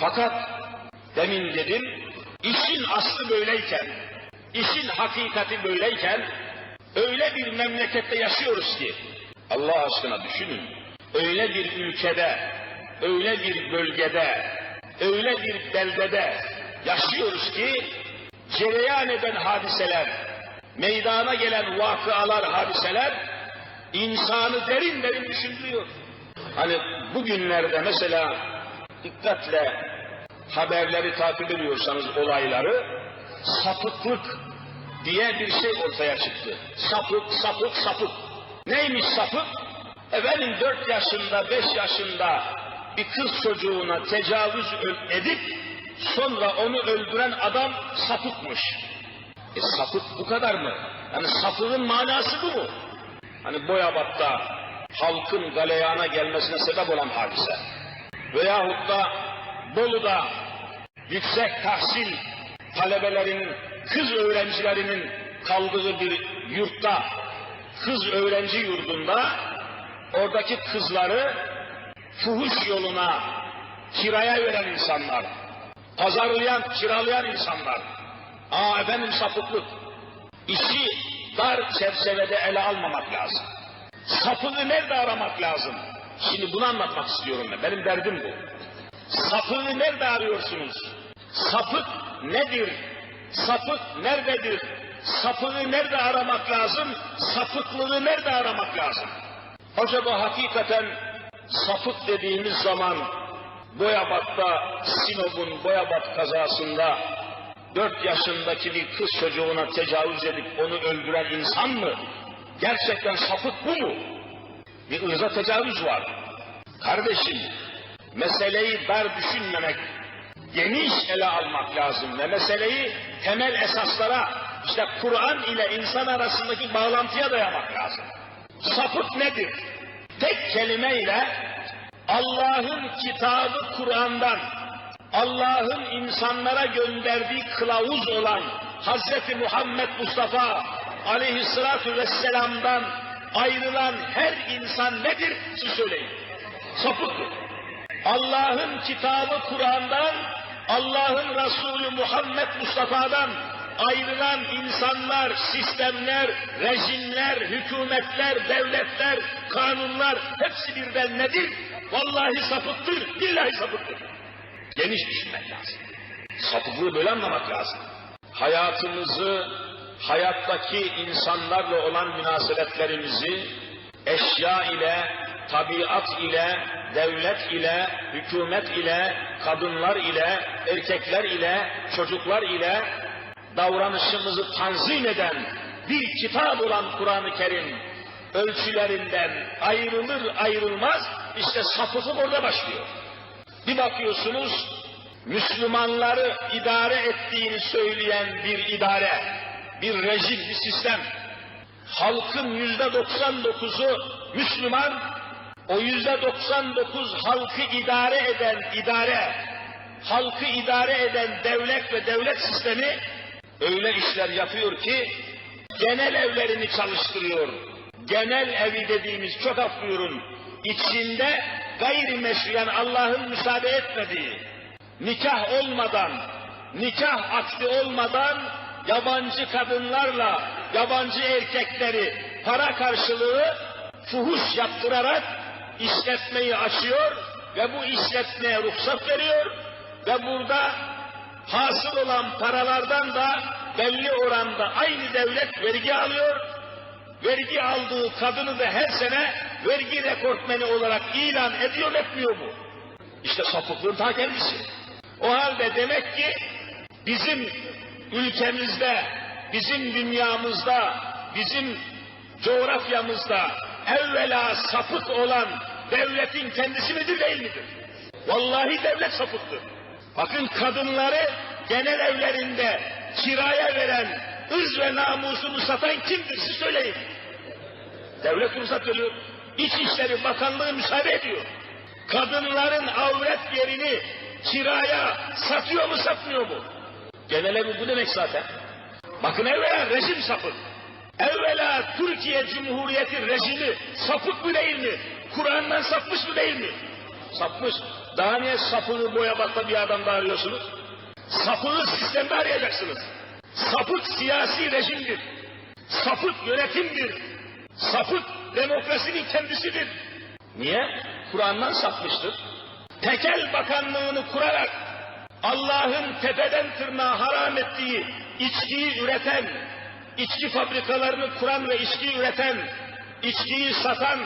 Fakat demin dedim, işin aslı böyleyken, işin hakikati böyleyken, öyle bir memlekette yaşıyoruz ki, Allah aşkına düşünün, öyle bir ülkede, öyle bir bölgede, öyle bir beldede yaşıyoruz ki, cereyan eden hadiseler, meydana gelen vakıalar, hadiseler, insanı derin derin düşündürüyor. Hani bugünlerde mesela dikkatle haberleri takip ediyorsanız olayları sapıklık diye bir şey ortaya çıktı. Sapık, sapık, sapık. Neymiş sapık? Efendim dört yaşında, beş yaşında bir kız çocuğuna tecavüz edip sonra onu öldüren adam sapıkmış. E sapık bu kadar mı? Yani sapığın manası bu mu? Hani Boyabat'ta halkın galeyana gelmesine sebep olan hadise. Veyahut da Bolu'da yüksek tahsil talebelerinin, kız öğrencilerinin kaldığı bir yurtta, kız öğrenci yurdunda oradaki kızları fuhuş yoluna kiraya veren insanlar, pazarlayan, kiralayan insanlar. Aa efendim sapıklık. İşi dar çerçevede ele almamak lazım. Sapını nerede aramak lazım? Şimdi bunu anlatmak istiyorum ben. Benim derdim bu. Sapını nerede arıyorsunuz? Sapık nedir? Sapık nerededir? Sapını nerede aramak lazım? Sapıklığı nerede aramak lazım? Acaba hakikaten sapık dediğimiz zaman Boyabat'ta, Sinop'un Boyabat kazasında dört yaşındaki bir kız çocuğuna tecavüz edip onu öldüren insan mı? Gerçekten sapık bu mu? Bir ırza tecavüz var. Kardeşim, meseleyi dar düşünmemek, geniş ele almak lazım ve meseleyi temel esaslara, işte Kur'an ile insan arasındaki bağlantıya dayamak lazım. Sapık nedir? Tek kelimeyle Allah'ın kitabı Kur'an'dan, Allah'ın insanlara gönderdiği kılavuz olan Hz. Muhammed Mustafa aleyhissalatu vesselam'dan ayrılan her insan nedir? Siz söyleyin. Sapıktır. Allah'ın kitabı Kur'an'dan, Allah'ın Resulü Muhammed Mustafa'dan ayrılan insanlar, sistemler, rejimler, hükümetler, devletler, kanunlar hepsi birden nedir? Vallahi sapıktır, billahi sapıktır. Geniş düşünmek lazım. Sapıklığı böyle anlamak lazım. Hayatımızı, hayattaki insanlarla olan münasebetlerimizi eşya ile, tabiat ile, devlet ile, hükümet ile, kadınlar ile, erkekler ile, çocuklar ile davranışımızı tanzim eden bir kitap olan Kur'an-ı Kerim ölçülerinden ayrılır ayrılmaz işte sapıklık orada başlıyor. Bir bakıyorsunuz Müslümanları idare ettiğini söyleyen bir idare, bir rejim, bir sistem. Halkın yüzde 99'u Müslüman, o yüzde 99 halkı idare eden idare, halkı idare eden devlet ve devlet sistemi öyle işler yapıyor ki genel evlerini çalıştırıyor. Genel evi dediğimiz çok af buyurun, içinde gayrimeşruyen Allah'ın müsaade etmediği, nikah olmadan, nikah akdi olmadan yabancı kadınlarla yabancı erkekleri para karşılığı fuhuş yaptırarak işletmeyi açıyor ve bu işletmeye ruhsat veriyor ve burada hasıl olan paralardan da belli oranda aynı devlet vergi alıyor. Vergi aldığı kadını da her sene vergi rekortmeni olarak ilan ediyor etmiyor mu? İşte sapıklığın ta kendisi. O halde demek ki bizim ülkemizde, bizim dünyamızda, bizim coğrafyamızda evvela sapık olan devletin kendisi midir değil midir? Vallahi devlet sapıktır. Bakın kadınları genel evlerinde kiraya veren, ırz ve namusunu satan kimdir siz söyleyin. Devlet ruhsat veriyor. İçişleri Bakanlığı müsaade ediyor. Kadınların avret yerini kiraya satıyor mu satmıyor mu? Genel evi bu demek zaten. Bakın evvela rejim sapık. Evvela Türkiye Cumhuriyeti rejimi sapık mı değil mi? Kur'an'dan sapmış mı değil mi? Sapmış. Daha niye sapığı boya bakla bir adamda arıyorsunuz? Sapığı sistemde arayacaksınız. Sapık siyasi rejimdir. Sapık yönetimdir. Sapık demokrasinin kendisidir. Niye? Kur'an'dan sapmıştır. Tekel bakanlığını kurarak Allah'ın tepeden tırnağa haram ettiği içkiyi üreten, içki fabrikalarını kuran ve içki üreten, içkiyi satan,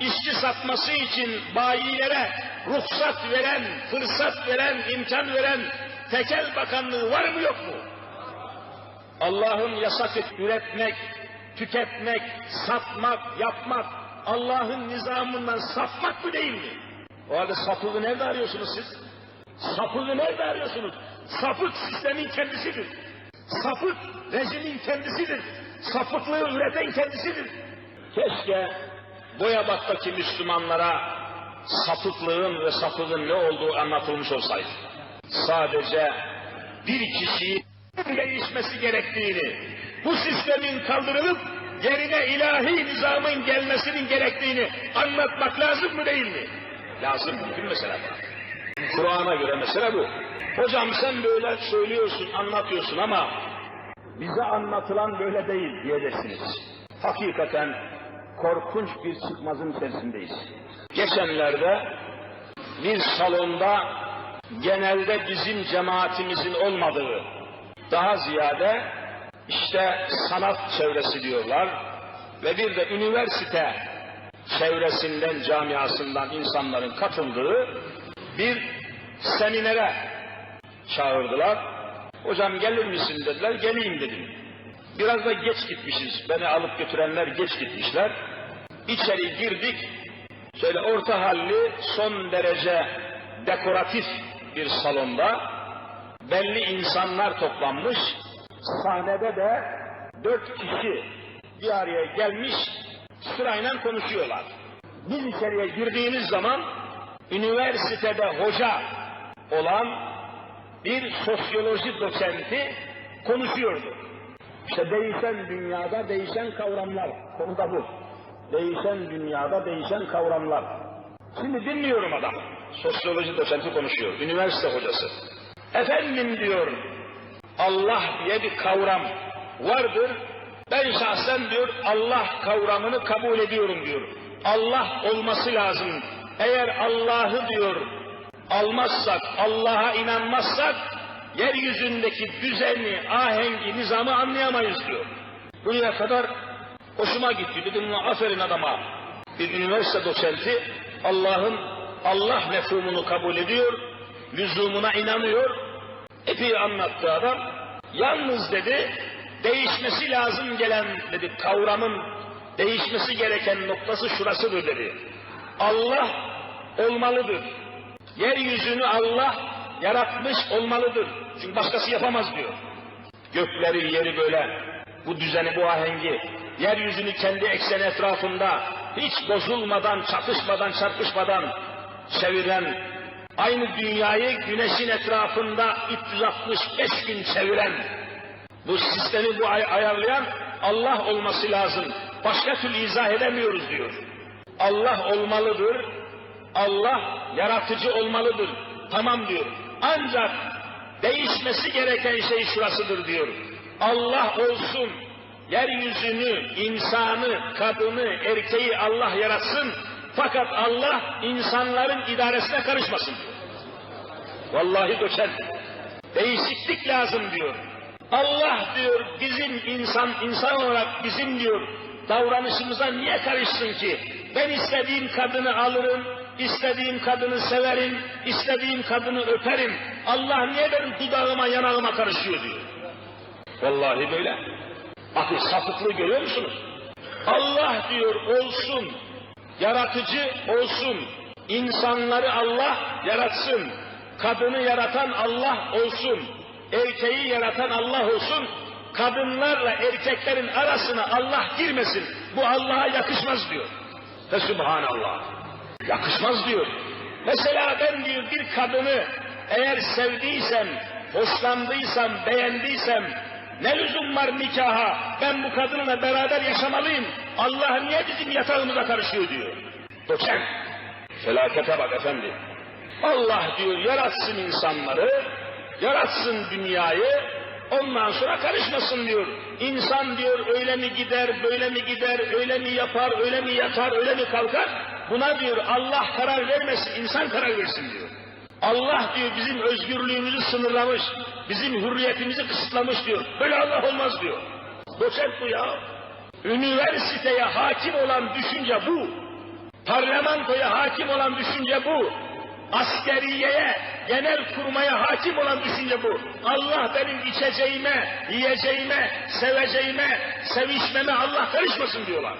içki satması için bayilere ruhsat veren, fırsat veren, imkan veren tekel bakanlığı var mı yok mu? Allah'ın yasak et, üretmek, tüketmek, satmak, yapmak, Allah'ın nizamından sapmak mı değil mi? O halde sapığı nerede arıyorsunuz siz? Sapığı nerede arıyorsunuz? Sapık sistemin kendisidir. Sapık rejimin kendisidir. Sapıklığı üreten kendisidir. Keşke Boyabat'taki Müslümanlara sapıklığın ve sapığın ne olduğu anlatılmış olsaydı. Sadece bir kişiyi değişmesi gerektiğini, bu sistemin kaldırılıp yerine ilahi nizamın gelmesinin gerektiğini anlatmak lazım mı değil mi? Lazım. Bütün mesele bu. Kur'an'a göre mesele bu. Hocam sen böyle söylüyorsun, anlatıyorsun ama bize anlatılan böyle değil diyeceksiniz. Hakikaten korkunç bir çıkmazın içerisindeyiz. Geçenlerde bir salonda genelde bizim cemaatimizin olmadığı, daha ziyade işte sanat çevresi diyorlar ve bir de üniversite çevresinden, camiasından insanların katıldığı bir seminere çağırdılar. Hocam gelir misin dediler, geleyim dedim. Biraz da geç gitmişiz, beni alıp götürenler geç gitmişler. İçeri girdik, şöyle orta halli, son derece dekoratif bir salonda belli insanlar toplanmış. Sahnede de dört kişi bir araya gelmiş, sırayla konuşuyorlar. Biz içeriye girdiğimiz zaman üniversitede hoca olan bir sosyoloji doçenti konuşuyordu. İşte değişen dünyada değişen kavramlar. Konu da bu. Değişen dünyada değişen kavramlar. Şimdi dinliyorum adamı. Sosyoloji doçenti konuşuyor. Üniversite hocası. Efendim diyor Allah diye bir kavram vardır. Ben şahsen diyor Allah kavramını kabul ediyorum diyor. Allah olması lazım. Eğer Allah'ı diyor almazsak, Allah'a inanmazsak yeryüzündeki düzeni, ahengi, nizamı anlayamayız diyor. Buraya kadar hoşuma gitti. Dedim aferin adama. Bir üniversite doçenti Allah'ın Allah mefhumunu kabul ediyor, lüzumuna inanıyor. Epey anlattı adam. Yalnız dedi, değişmesi lazım gelen dedi kavramın değişmesi gereken noktası şurasıdır dedi. Allah olmalıdır. Yeryüzünü Allah yaratmış olmalıdır. Çünkü başkası yapamaz diyor. Gökleri, yeri böyle, bu düzeni, bu ahengi, yeryüzünü kendi ekseni etrafında hiç bozulmadan, çatışmadan, çarpışmadan çeviren, aynı dünyayı güneşin etrafında 365 gün çeviren, bu sistemi bu ay ayarlayan Allah olması lazım. Başka türlü izah edemiyoruz diyor. Allah olmalıdır, Allah yaratıcı olmalıdır. Tamam diyor. Ancak değişmesi gereken şey şurasıdır diyor. Allah olsun, yeryüzünü, insanı, kadını, erkeği Allah yaratsın. Fakat Allah insanların idaresine karışmasın diyor. Vallahi doçent. Değişiklik lazım diyor. Allah diyor bizim insan, insan olarak bizim diyor davranışımıza niye karışsın ki? Ben istediğim kadını alırım, istediğim kadını severim, istediğim kadını öperim. Allah niye benim dudağıma, yanağıma karışıyor diyor. Vallahi böyle. Bakın sapıklığı görüyor musunuz? Allah diyor olsun, yaratıcı olsun, insanları Allah yaratsın, kadını yaratan Allah olsun, erkeği yaratan Allah olsun, kadınlarla erkeklerin arasına Allah girmesin. Bu Allah'a yakışmaz diyor. Ve subhanallah. Yakışmaz diyor. Mesela ben diyor bir kadını eğer sevdiysem, hoşlandıysam, beğendiysem ne lüzum var nikaha? Ben bu kadınla beraber yaşamalıyım. Allah niye bizim yatağımıza karışıyor diyor. Doçent. Felakete bak efendi. Allah diyor yaratsın insanları, yaratsın dünyayı, ondan sonra karışmasın diyor. İnsan diyor öyle mi gider, böyle mi gider, öyle mi yapar, öyle mi yatar, öyle mi kalkar? Buna diyor Allah karar vermesin, insan karar versin diyor. Allah diyor bizim özgürlüğümüzü sınırlamış, bizim hürriyetimizi kısıtlamış diyor. Böyle Allah olmaz diyor. Doçent bu ya. Üniversiteye hakim olan düşünce bu. Parlamentoya hakim olan düşünce bu. Askeriyeye, genel kurmaya hakim olan düşünce bu. Allah benim içeceğime, yiyeceğime, seveceğime, sevişmeme Allah karışmasın diyorlar.